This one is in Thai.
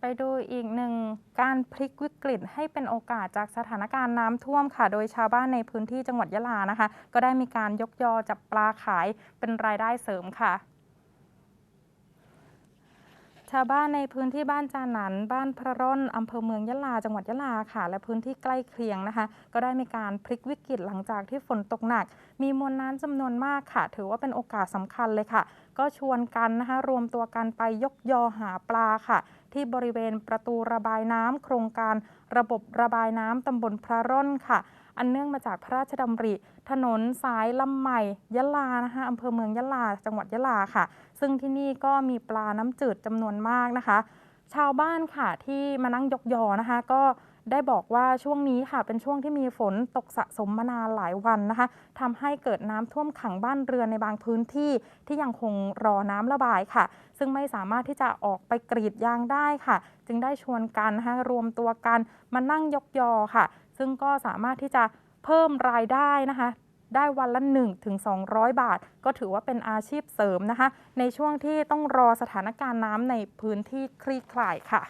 ไปดูอีกหนึ่งการพลิกวิกฤตให้เป็นโอกาสจากสถานการณ์น้ำท่วมค่ะ โดยชาวบ้านในพื้นที่จังหวัดยะลานะคะ ก็ได้มีการยกยอจับปลาขายเป็นรายได้เสริมค่ะ ชาวบ้านในพื้นที่บ้านจานัน บ้านพระร่อนอำเภอเมืองยะลา จังหวัดยะลาค่ะ และพื้นที่ใกล้เคียงนะคะ ก็ได้มีการพลิกวิกฤตหลังจากที่ฝนตกหนัก มีมวลน้ำจำนวนมากค่ะ ถือว่าเป็นโอกาสสำคัญเลยค่ะ ก็ชวนกันนะคะ รวมตัวกันไปยกยอหาปลาค่ะ ที่บริเวณประตูระบายน้ำโครงการระบบระบายน้ำตำบลพระร่อนค่ะ อันเนื่องมาจากพระราชดำริ ถนนสายลำใหม่ยะลานะคะอำเภอเมืองยะลา จังหวัดยะลาค่ะ ซึ่งที่นี่ก็มีปลาน้ำจืดจำนวนมากนะคะ ชาวบ้านค่ะที่มานั่งยกยอนะคะ ก็ได้บอกว่าช่วงนี้ค่ะเป็นช่วงที่มีฝนตกสะสมมานานหลายวันนะคะทำให้เกิดน้ำท่วมขังบ้านเรือนในบางพื้นที่ที่ยังคงรอน้ำระบายค่ะ ซึ่งไม่สามารถที่จะออกไปกรีดยางได้ค่ะ จึงได้ชวนกันนะคะรวมตัวกันมานั่งยกยอค่ะ ซึ่งก็สามารถที่จะเพิ่มรายได้นะคะ ได้วันละ 1 ถึง 200 บาท ก็ถือว่าเป็นอาชีพเสริมนะคะ ในช่วงที่ต้องรอสถานการณ์น้ำในพื้นที่คลี่คลายค่ะ